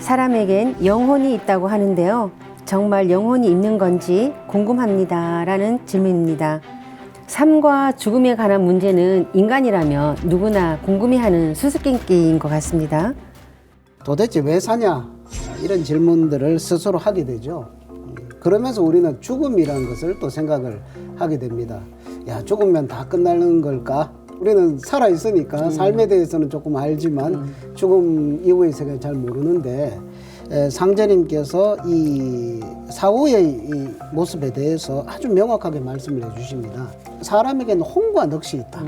사람에겐 영혼이 있다고 하는데요. 정말 영혼이 있는 건지 궁금합니다. 라는 질문입니다. 삶과 죽음에 관한 문제는 인간이라면 누구나 궁금해하는 수수께끼인 것 같습니다. 도대체 왜 사냐? 이런 질문들을 스스로 하게 되죠. 그러면서 우리는 죽음이라는 것을 또 생각을 하게 됩니다. 야, 죽으면 다 끝나는 걸까? 우리는 살아 있으니까 삶에 대해서는 조금 알지만 죽음 이후의 세계를 잘 모르는데 에, 상제님께서 이 사후의 이 모습에 대해서 아주 명확하게 말씀을 해주십니다. 사람에게는 혼과 넋이 있다.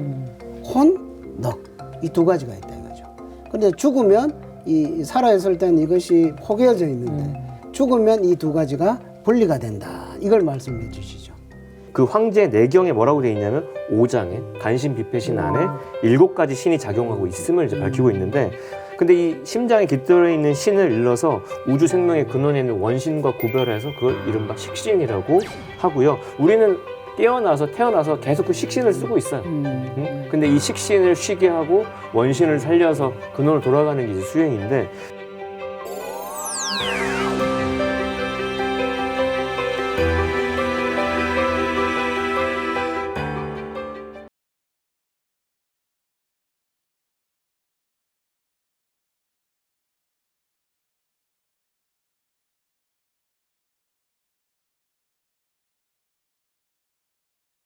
혼, 넋. 이 두 가지가 있다 이거죠. 근데 죽으면 이 살아 있을 때는 이것이 포개어져 있는데 죽으면 이 두 가지가 분리가 된다. 이걸 말씀해 주시죠. 그 황제 내경에 뭐라고 되어 있냐면 오장에 간신 비패신 안에 일곱 가지 신이 작용하고 있음을 이제 밝히고 있는데 근데 이 심장에 깃들어 있는 신을 일러서 우주 생명의 근원에 있는 원신과 구별해서 그걸 이른바 식신이라고 하고요. 우리는 깨어나서 태어나서 계속 그 식신을 쓰고 있어요. 응? 근데 이 식신을 쉬게 하고 원신을 살려서 근원을 돌아가는 게 이제 수행인데